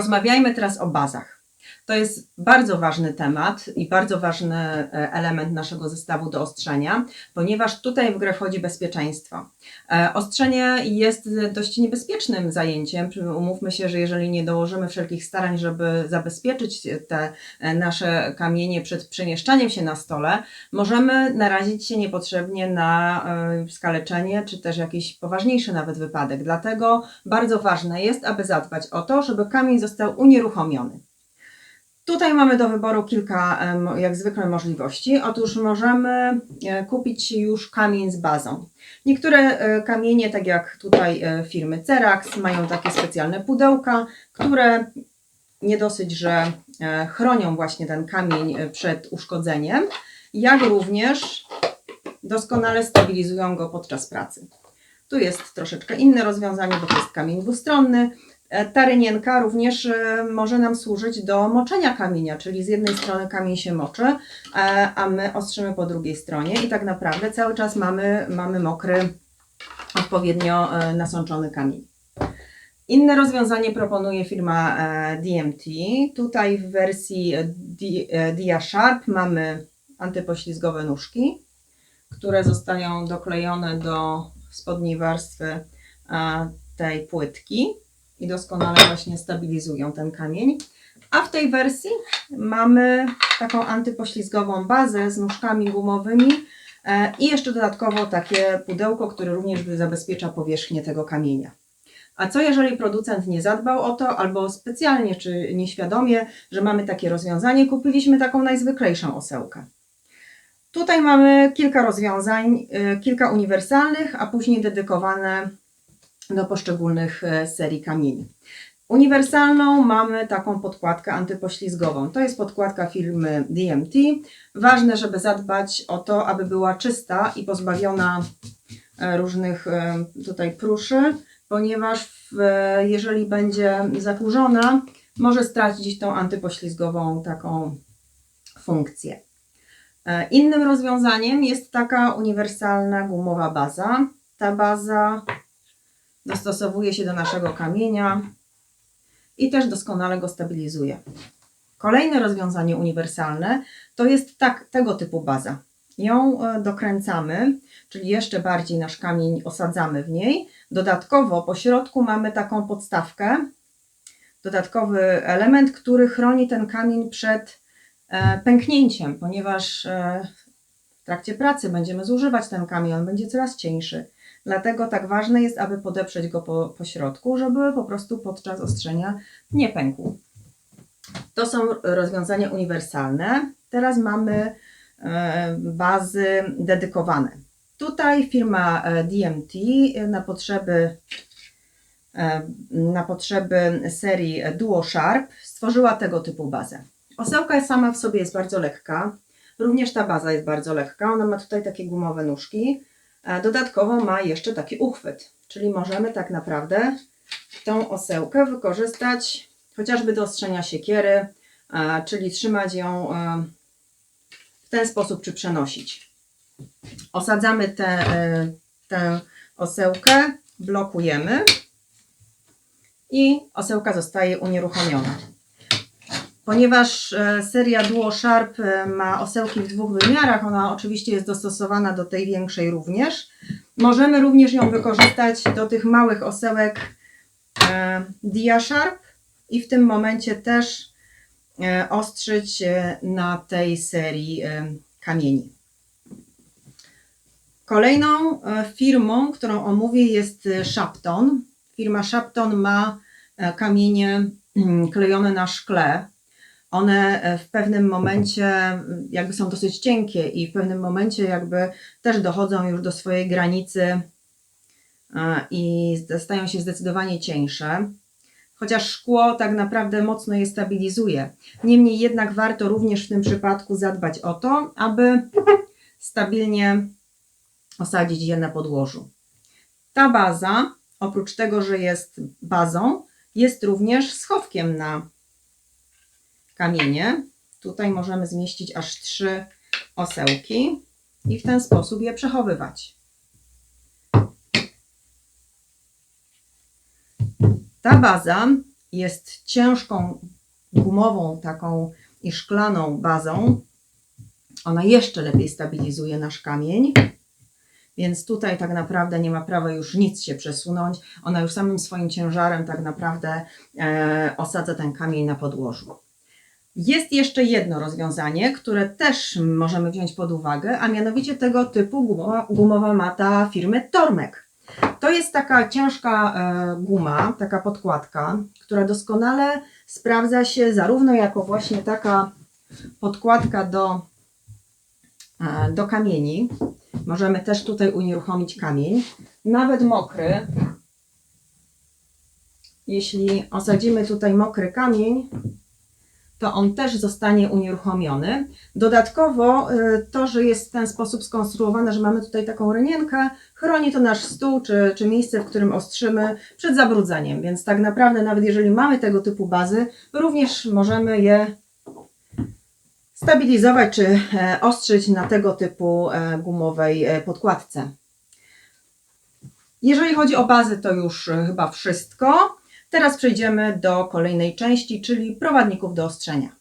Porozmawiajmy teraz o bazach. To jest bardzo ważny temat i bardzo ważny e, element naszego zestawu do ostrzenia, ponieważ tutaj w grę wchodzi bezpieczeństwo. E, Ostrzenie jest dość niebezpiecznym zajęciem. Umówmy się, że jeżeli nie dołożymy wszelkich starań, żeby zabezpieczyć te e, nasze kamienie przed przemieszczaniem się na stole, możemy narazić się niepotrzebnie na skaleczenie, czy też jakiś poważniejszy nawet wypadek. Dlatego bardzo ważne jest, aby zadbać o to, żeby kamień został unieruchomiony. Tutaj mamy do wyboru kilka, jak zwykle, możliwości. Otóż możemy e, kupić już kamień z bazą. Niektóre e, kamienie, tak jak tutaj e, firmy Cerax, mają takie specjalne pudełka, które nie dosyć, że chronią właśnie ten kamień przed uszkodzeniem, jak również doskonale stabilizują go podczas pracy. Tu jest troszeczkę inne rozwiązanie, bo to jest kamień dwustronny. E, Ta rynienka również e, może nam służyć do moczenia kamienia, czyli z jednej strony kamień się moczy, e, a my ostrzymy po drugiej stronie i tak naprawdę cały czas mamy, mamy mokry, odpowiednio nasączony kamień. Inne rozwiązanie proponuje firma DMT. Tutaj w wersji Dia Sharp mamy antypoślizgowe nóżki, które zostają doklejone do spodniej warstwy tej płytki i doskonale właśnie stabilizują ten kamień. A w tej wersji mamy taką antypoślizgową bazę z nóżkami gumowymi e, i jeszcze dodatkowo takie pudełko, które również zabezpiecza powierzchnię tego kamienia. A co jeżeli producent nie zadbał o to, albo specjalnie czy nieświadomie, że mamy takie rozwiązanie, kupiliśmy taką najzwyklejszą osełkę? Tutaj mamy kilka rozwiązań, y, kilka uniwersalnych, a później dedykowane do poszczególnych e, serii kamieni. Uniwersalną mamy taką podkładkę antypoślizgową. To jest podkładka firmy DMT. Ważne, żeby zadbać o to, aby była czysta i pozbawiona e, różnych e, tutaj pruszy, ponieważ jeżeli będzie zakurzona, może stracić tą antypoślizgową taką funkcję. Innym rozwiązaniem jest taka uniwersalna gumowa baza. Ta baza dostosowuje się do naszego kamienia i też doskonale go stabilizuje. Kolejne rozwiązanie uniwersalne to jest tak, tego typu baza. Ją e, dokręcamy, czyli jeszcze bardziej nasz kamień osadzamy w niej. Dodatkowo po środku mamy taką podstawkę, dodatkowy element, który chroni ten kamień przed e, pęknięciem, ponieważ e, w trakcie pracy będziemy zużywać ten kamień, on będzie coraz cieńszy. Dlatego tak ważne jest, aby podeprzeć go po, po środku, żeby po prostu podczas ostrzenia nie pękł. To są rozwiązania uniwersalne. Teraz mamy e, bazy dedykowane. Tutaj firma e, DMT na potrzeby, e, na potrzeby serii Duo Sharp stworzyła tego typu bazę. Osełka sama w sobie jest bardzo lekka. Również ta baza jest bardzo lekka. Ona ma tutaj takie gumowe nóżki. Dodatkowo ma jeszcze taki uchwyt, czyli możemy tak naprawdę tą osełkę wykorzystać chociażby do ostrzenia siekiery, czyli trzymać ją e, w ten sposób, czy przenosić. Osadzamy tę e, tę osełkę, blokujemy i osełka zostaje unieruchomiona. Ponieważ e, seria Duo Sharp e, ma osełki w dwóch wymiarach, ona oczywiście jest dostosowana do tej większej również. Możemy również ją wykorzystać do tych małych osełek e, Dia Sharp i w tym momencie też ostrzyć na tej serii kamieni. Kolejną firmą, którą omówię jest Shapton. Firma Shapton ma kamienie mm, klejone na szkle. One e, w pewnym momencie jakby są dosyć cienkie i w pewnym momencie jakby też dochodzą już do swojej granicy e, i stają się zdecydowanie cieńsze. Chociaż szkło tak naprawdę mocno je stabilizuje. Niemniej jednak warto również w tym przypadku zadbać o to, aby stabilnie osadzić je na podłożu. Ta baza, oprócz tego, że jest bazą, jest również schowkiem na kamienie. Tutaj możemy zmieścić aż trzy osełki i w ten sposób je przechowywać. Ta baza jest ciężką, gumową taką i szklaną bazą, ona jeszcze lepiej stabilizuje nasz kamień. Więc tutaj tak naprawdę nie ma prawa już nic się przesunąć. Ona już samym swoim ciężarem tak naprawdę e, osadza ten kamień na podłożu. Jest jeszcze jedno rozwiązanie, które też możemy wziąć pod uwagę, a mianowicie tego typu gumowa, gumowa mata firmy Tormek. To jest taka ciężka e, guma, taka podkładka, która doskonale sprawdza się zarówno jako właśnie taka podkładka do, e, do kamieni. Możemy też tutaj unieruchomić kamień, nawet mokry. Jeśli osadzimy tutaj mokry kamień, to on też zostanie unieruchomiony. Dodatkowo y, to, że jest w ten sposób skonstruowane, że mamy tutaj taką rynienkę, chroni to nasz stół czy, czy miejsce, w którym ostrzymy przed zabrudzeniem. Więc tak naprawdę nawet jeżeli mamy tego typu bazy, również możemy je stabilizować czy e, ostrzyć na tego typu e, gumowej e, podkładce. Jeżeli chodzi o bazy, to już chyba wszystko. Teraz przejdziemy do kolejnej części, czyli prowadników do ostrzenia.